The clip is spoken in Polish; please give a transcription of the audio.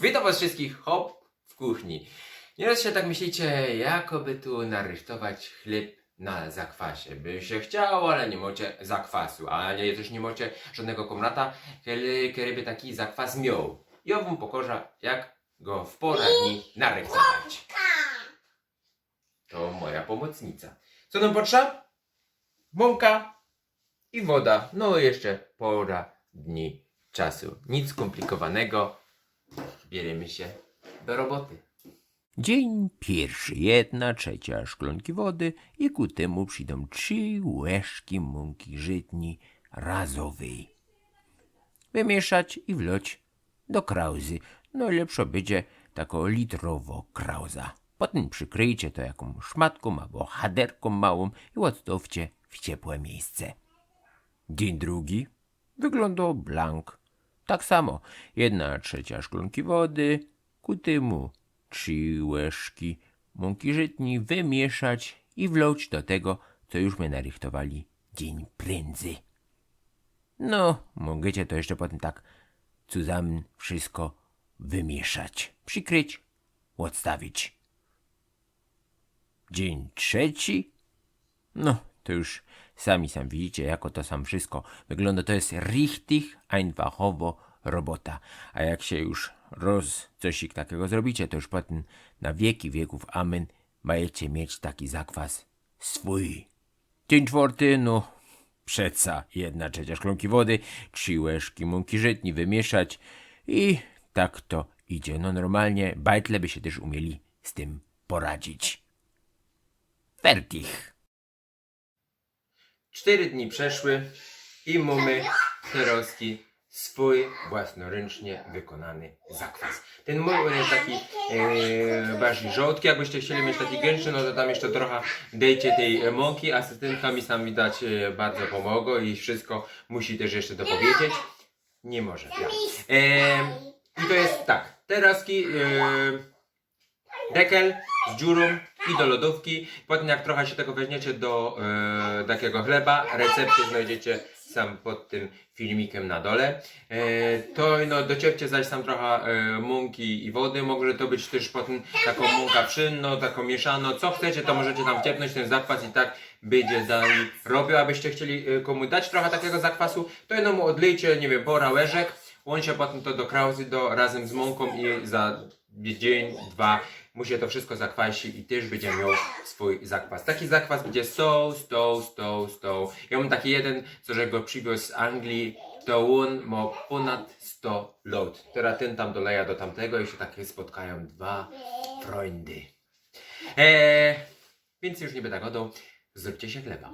Witam was wszystkich, hop, w kuchni. Nieraz się tak myślicie, jakoby tu narychtować chleb na zakwasie. By się chciało, ale nie macie zakwasu, a nie, też nie macie żadnego komrata, który, by taki zakwas miał. Ja wam pokorza, jak go w porę dni narychtować. To moja pomocnica. Co nam potrzeba? Mąka i woda. No i jeszcze pora dni czasu. Nic skomplikowanego. Bierzemy się do roboty. Dzień pierwszy, jedna trzecia szklonki wody i ku temu przyjdą trzy łyżki mąki żytni razowej. Wymieszać i wlać do krauzy. Najlepsze będzie taką litrowo krauza. Potem przykryjcie to jakąś szmatką albo haderką małą i odstawcie w ciepłe miejsce. Dzień drugi wyglądał blank. Tak samo, jedna trzecia szklonki wody, ku temu trzy łyżki mąki żytni wymieszać i wlać do tego, co już my narychtowali dzień prędzej. No, możecie to jeszcze potem tak zusammen wszystko wymieszać, przykryć, odstawić. Dzień trzeci no, to już sami sam widzicie, jako to sam wszystko wygląda. To jest richtig einfachowo robota. A jak się już roz cosik takiego zrobicie, to już potem na wieki wieków, amen, macie mieć taki zakwas swój. Dzień czwarty, no, przeca jedna trzecia szklonki wody, trzy łyżki mąki żytni wymieszać i tak to idzie. No normalnie, bajtle by się też umieli z tym poradzić. Fertig. Cztery dni przeszły i mamy Teroski swój własnoręcznie wykonany zakwas. Ten mój on jest taki e, bardziej żołtki, jakbyście chcieli mieć taki gęstszy, no to tam jeszcze trochę dejcie tej mąki, asystentka mi tam widać e, bardzo pomogło i wszystko musi też jeszcze dopowiedzieć. Nie może. Ja. E, I to jest tak, Teroski, e, dekel z dziurą i do lodówki. Potem jak trochę się tego weźmiecie do e, takiego chleba, recepty znajdziecie sam pod tym filmikiem na dole. E, to no dociepcie zaś tam trochę e, mąki i wody. Może to być też potem taką mąka pszynną, taką mieszaną. Co chcecie, to możecie tam wciepnąć ten zakwas i tak będzie dalej robił. Abyście chcieli e, komu dać trochę takiego zakwasu, to jedno mu odlejcie, nie wiem, pora łyżek. Łączcie potem to do krauzy do, razem z mąką i za dzień, dwa musi to wszystko zakwasić i też będzie miał swój zakwas. Taki zakwas będzie so, sto, sto, sto. Ja mam taki jeden, co że go przywiózł z Anglii, to on ma ponad 100 lot. Teraz ten tam doleja do tamtego i się takie spotkają dwa freundy. Eee, więc już nie będę gadał, zróbcie się chleba.